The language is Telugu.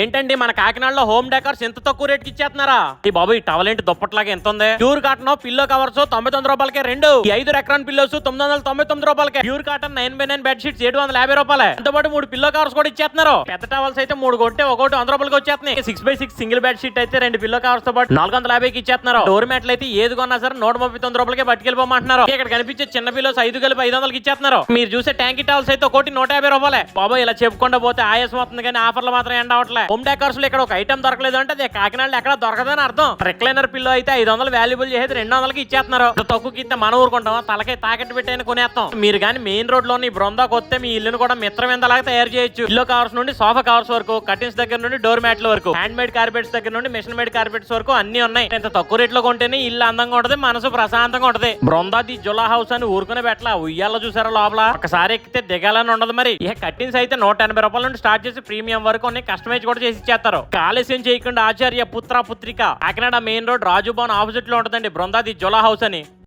ఏంటండి మన కాకినాడలో హోమ్ డెకర్స్ ఎంత తక్కువ రేట్కి ఇచ్చేస్తున్నారా? ఈ బాబు ఈ టవల్ ఏంటి దుప్పట్లాగా ఎంత ఉంది? ప్యూర్ కాటన్ పిల్లో కవర్స్ తొంభై తొమ్మిది రూపాయలకే రెండు. ఈ ఐదు రెక్రాన్ పిల్లోస్ తొమ్మిది వందల తొంభై తొమ్మిది రూపాయలకే. Pure cotton nine by nine bed sheets ఏడు వందల యాభై రూపాయలే. ఎంతో పాటు మూడు పిల్లో కవర్స్ కూడా ఇచ్చేస్తున్నారు. పెద్ద టవల్స్ అయితే మూడు కొంటే ఒకటి వంద రూపాయలకి వచ్చేస్తున్నాయి. Six by six single bed sheet అయితే రెండు పిల్లో కవర్స్తో పాటు నాలుగు వందల యాభైకి ఇచ్చేస్తున్నారు. డోర్ మ్యాట్లు అయితే ఏది కొన్నా సరే నూట ముప్పై తొమ్మిది రూపాయలకి పట్టుకెళ్ళిపోమంటున్నారు. ఇక్కడ కనిపించే చిన్న పిల్లోస్ ఐదు కలిపి ఐదు వందలకి ఇచ్చేస్తున్నారు. మీరు చూసే ట్యాంకీ టవల్స్ అయితే ఒకటి నూట యాభై రూపాయలే. బాబా ఇలా చెప్పుకుండా పోతే ఆయాసం అవుతుంది కానీ ఆఫర్లు మాత్రం ఎండ అవట్లే హోమ్ డెకర్స్లో ఇక్కడ ఒక ఐటమ్ దొరకలేదు అంటే అది కాకినాడలో ఎక్కడ దొరకదని అర్థం. రిక్లైనర్ పిల్లో అయితే ఐదు వందలు వాల్యుబుల్ చేసేది రెండు వందలకి ఇచ్చేస్తున్నారు. తక్కువకి ఇస్తే మనం ఊరుకుంటాం తలకై తాకెట్ పెట్టైనా కొనేస్తాం. మీరు కానీ మెయిన్ రోడ్లోని బృందాకు వస్తే మీ ఇల్లును కూడా మిత్రవిందలాగా తయారు చేయొచ్చు. ఇల్లు కవర్స్ నుండి సోఫా కవర్స్ వరకు కటింగ్స్ దగ్గర నుండి డోర్ మ్యాట్ల వరకు హ్యాండ్ మేడ్ కార్పెట్స్ దగ్గర నుండి మిషన్ మేడ్ కార్పెట్స్ వరకు అన్ని ఉన్నాయి. ఇంత తక్కువ రేట్లో కొంటేనే ఇల్లు అందంగా ఉంటది మనసు ప్రశాంతంగా ఉంటది. బృందా ది జులా హౌస్ అని ఊరుకునే పెట్ల ఉయ్యాల చూసారా లోపల? ఒకసారి ఎక్కితే దిగాలని ఉండదు మరి. ఇక కట్టిన్స్ అయితే నూట ఎనభై రూపాయల నుండి స్టార్ట్ చేసి ప్రీమియం వరకు అన్ని కస్టమైజ్ కూడా చేసి ఇచ్చేస్తారు. ఆలస్యం చేయకుండా ఆచార్య పుత్ర పుత్రిక. కాకినాడ మెయిన్ రోడ్ రాజుభవన్ ఆపోజిట్లో ఉంటుందండి. బృందాది జులా హౌస్ అని.